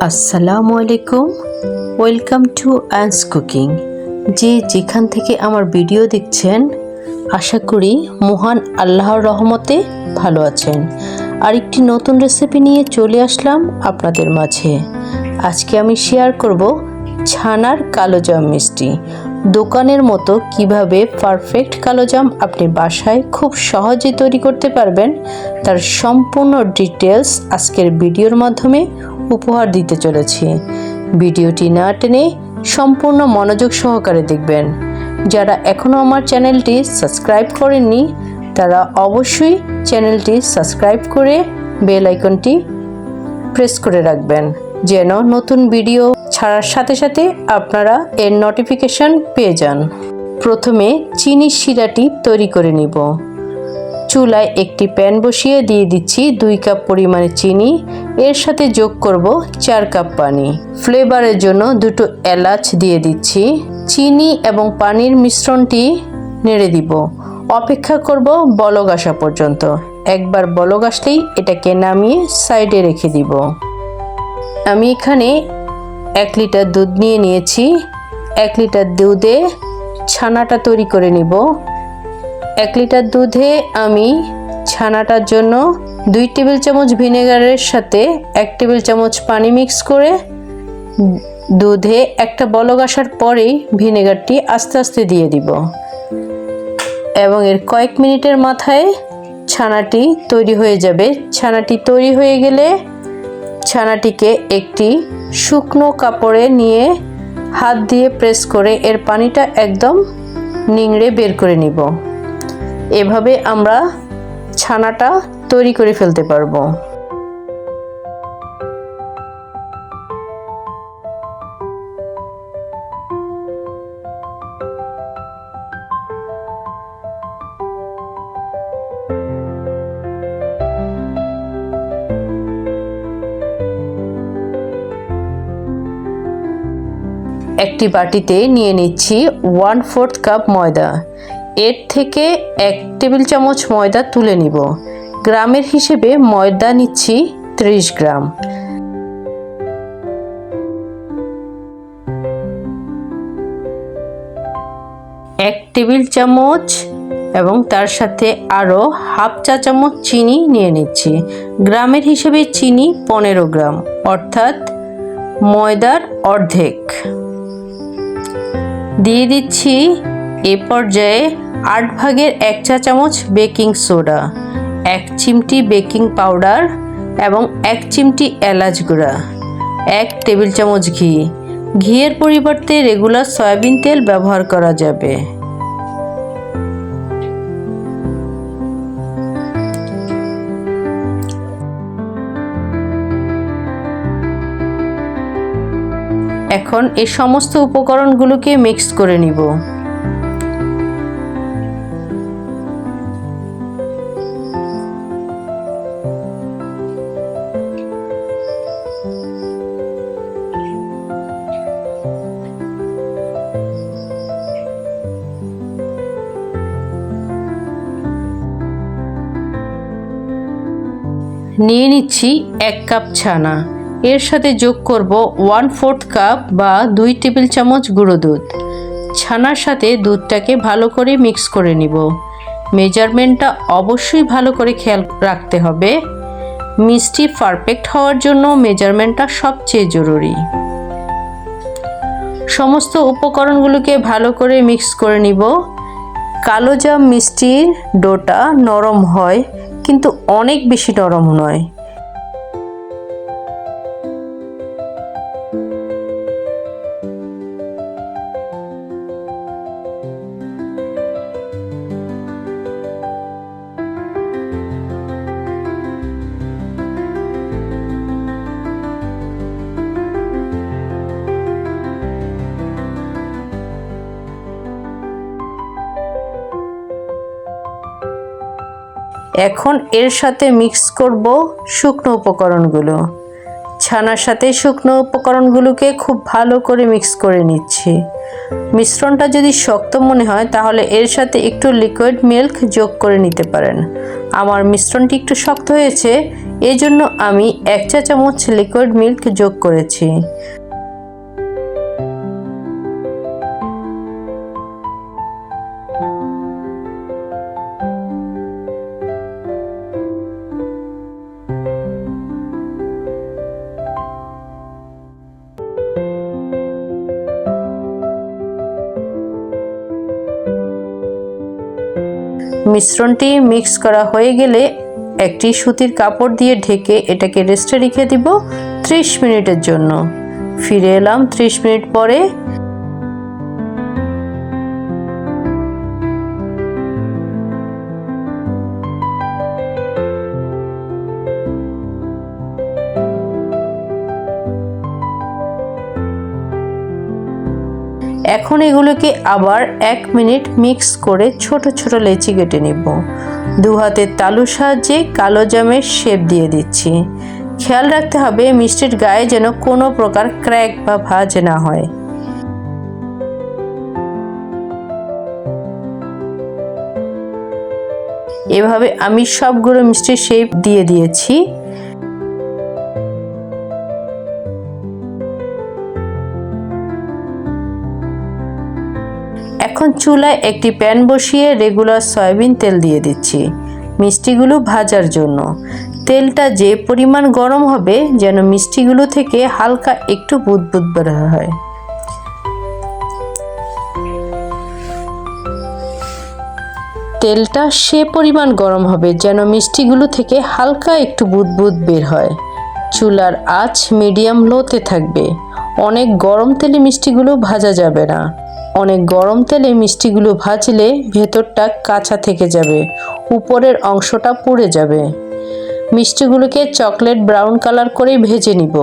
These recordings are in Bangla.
আসসালামু আলাইকুম। ওয়েলকাম টু অ্যান্স কুকিং যে যেখান থেকে আমার ভিডিও দেখছেন, আশা করি মহান আল্লাহর রহমতে ভালো আছেন। আরেকটি নতুন রেসিপি নিয়ে চলে আসলাম আপনাদের মাঝে। আজকে আমি শেয়ার করব ছানার কালো কালোজাম মিষ্টি। দোকানের মতো কীভাবে পারফেক্ট কালোজাম আপনি বাসায় খুব সহজে তৈরি করতে পারবেন, তার সম্পূর্ণ ডিটেলস আজকের ভিডিওর মাধ্যমে উপহার দিতে চলেছি। ভিডিওটি না টেনে সম্পূর্ণ মনোযোগ সহকারে দেখবেন। যারা এখনও আমার চ্যানেলটি সাবস্ক্রাইব করেননি, তারা অবশ্যই চ্যানেলটি সাবস্ক্রাইব করে বেল আইকনটি প্রেস করে রাখবেন, যেন নতুন ভিডিও ছাড়ার সাথে সাথে আপনারা এর নোটিফিকেশন পেয়ে যান। প্রথমে চিনির শিরাটি তৈরি করে নিব। চুলায় একটি প্যান বসিয়ে দিয়ে দিচ্ছি দুই কাপ পরিমাণে চিনি। এর সাথে যোগ করব চার কাপ পানি। ফ্লেভারের জন্য দুটো এলাচ দিয়ে দিচ্ছি। চিনি এবং পানির মিশ্রণটি নেড়ে দিব। অপেক্ষা করব বলক আসা পর্যন্ত। একবার বলক আসলেই এটাকে নামিয়ে সাইডে রেখে দিব। আমি এখানে এক লিটার দুধ নিয়ে নিয়েছি। এক লিটার দুধে ছানাটা তৈরি করে নিব। এক লিটার দুধে আমি ছানাটার জন্য দুই টেবিল চামচ ভিনেগারের সাথে এক টেবিল চামচ পানি মিক্স করে দুধে একটা বলক আসার পরেই ভিনেগারটি আস্তে আস্তে দিয়ে দিব। এবং এর কয়েক মিনিটের মাথায় ছানাটি তৈরি হয়ে যাবে। ছানাটি তৈরি হয়ে গেলে ছানাটিকে একটি শুকনো কাপড়ে নিয়ে হাত দিয়ে প্রেস করে এর পানিটা একদম নিংড়ে বের করে নিব। এভাবে আমরা ছানাটা তৈরি করে ফেলতে পারব। একটি বাটিতে নিয়ে নিচ্ছি ওয়ান ফোর্থ কাপ ময়দা। এর থেকে এক টেবিল চামচ ময়দা তুলে নিব। গ্রামের হিসেবে ময়দা নিচ্ছি ত্রিশ গ্রাম। এক টেবিল চামচ এবং তার সাথে আরও হাফ চা চামচ চিনি নিয়ে নিচ্ছি। গ্রামের হিসেবে চিনি পনেরো গ্রাম, অর্থাৎ ময়দার অর্ধেক। দিয়ে দিচ্ছি এ পর্যায়ে আট ভাগের এক চা চামচ বেকিং সোডা, এক চিমটি বেকিং পাউডার এবং এক চিমটি এলাচ গুঁড়া, এক টেবিল চামচ ঘি। ঘিয়ের পরিবর্তে রেগুলার সয়াবিন তেল ব্যবহার করা যাবে। এখন এই সমস্ত উপকরণগুলোকে মিক্স করে নিব। নিয়ে নিচ্ছি এক কাপ ছানা। এর সাথে যোগ করব ওয়ান ফোর্থ কাপ বা দুই টেবিল চামচ গুঁড়ো দুধ। ছানার সাথে দুধটাকে ভালো করে মিক্স করে নিব। মেজারমেন্টটা অবশ্যই ভালো করে খেয়াল রাখতে হবে। মিষ্টি পারফেক্ট হওয়ার জন্য মেজারমেন্টটা সবচেয়ে জরুরি। সমস্ত উপকরণগুলোকে ভালো করে মিক্স করে নিব। কালোজাম মিষ্টির ডোটা নরম হয়, কিন্তু অনেক বেশি নরম নয়। এখন এর সাথে মিক্স করব শুকনো উপকরণগুলো। ছানার সাথে শুকনো উপকরণগুলোকে খুব ভালো করে মিক্স করে নিচ্ছি। মিশ্রণটা যদি শক্ত মনে হয়, তাহলে এর সাথে একটু লিকুইড মিল্ক যোগ করে নিতে পারেন। আমার মিশ্রণটি একটু শক্ত হয়েছে এই জন্য আমি এক চা চামচ লিকুইড মিল্ক যোগ করেছি। মিশ্রণটি মিক্স করা হয়ে গেলে একটি সুতির কাপড় দিয়ে ঢেকে এটাকে রেস্টে রেখে দিব ত্রিশ মিনিটের জন্য। ফিরে এলাম ত্রিশ মিনিট পরে। এখন এগুলোকে আবার এক মিনিট মিক্স করে ছোট ছোট লেচি কেটে নিব। দু হাতের তালুর সাহায্যে কালো জামের শেপ দিয়ে দিচ্ছি। খেয়াল রাখতে হবে মিষ্টির গায়ে যেন কোনো প্রকার ক্র্যাক বা ভাজ না হয়। এভাবে আমি সবগুলো মিষ্টির শেপ দিয়ে দিয়েছি। এখন চুলায় একটি প্যান বসিয়ে রেগুলার সয়াবিন তেল দিয়ে দিচ্ছি। মিষ্টিগুলো ভাজার জন্য। তেলটা যে পরিমাণ গরম হবে যেন মিষ্টিগুলো থেকে হালকা একটু বুদবুদ বের হয়। তেলটা সে পরিমাণ গরম হবে যেন মিষ্টিগুলো থেকে হালকা একটু বুদবুদ বের হয়। চুলার আঁচ মিডিয়াম লোতে থাকবে। অনেক গরম তেলে মিষ্টিগুলো ভাজা যাবে না। অনেক গরম তেলে মিষ্টিগুলো ভাজলে ভেতরটা কাঁচা থেকে যাবে, উপরের অংশটা পুড়ে যাবে। মিষ্টিগুলোকে চকলেট ব্রাউন কালার করে ভেজে নিব।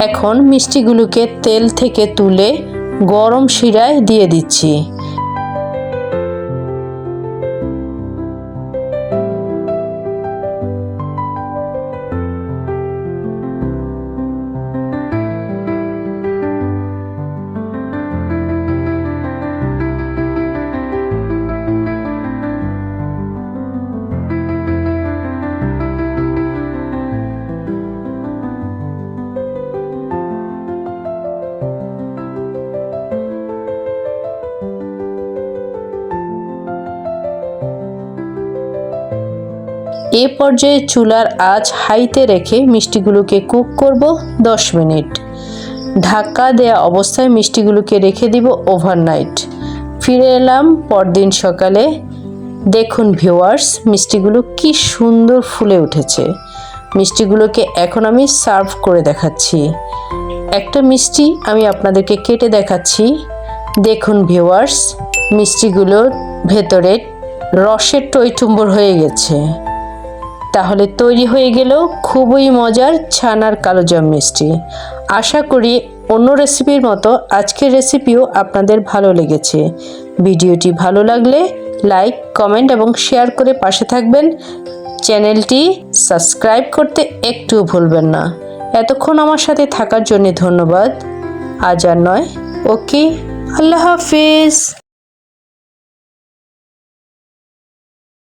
এখন মিষ্টিগুলোকে তেল থেকে তুলে গরম শিরায় দিয়ে দিচ্ছি। এ পর্যায়ে চুলার আঁচ হাইতে রেখে মিষ্টিগুলোকে কুক করব 10 মিনিট। ঢাকা দেয়া অবস্থায় মিষ্টিগুলোকে রেখে দিব ওভারনাইট ফিরে এলাম পরদিন সকালে। দেখুন ভিউয়ার্স মিষ্টিগুলো কি সুন্দর ফুলে উঠেছে। মিষ্টিগুলোকে এখন আমি সার্ভ করে দেখাচ্ছি। একটা মিষ্টি আমি আপনাদেরকে কেটে দেখাচ্ছি। দেখুন ভিউয়ার্স মিষ্টিগুলোর ভেতরে রসের টইটুম্বর হয়ে গেছে। তাহলে তৈরি হয়ে গেল খুবই মজার ছানার কালোজাম মিষ্টি। আশা করি অন্য রেসিপির মতো আজকের রেসিপিও আপনাদের ভালো লেগেছে। ভিডিওটি ভালো লাগলে লাইক কমেন্ট এবং শেয়ার করে পাশে থাকবেন। চ্যানেলটি সাবস্ক্রাইব করতে একটুও ভুলবেন না। এতক্ষণ আমার সাথে থাকার জন্য ধন্যবাদ। আজ আর নয়। ওকে, আল্লাহ হাফিজ।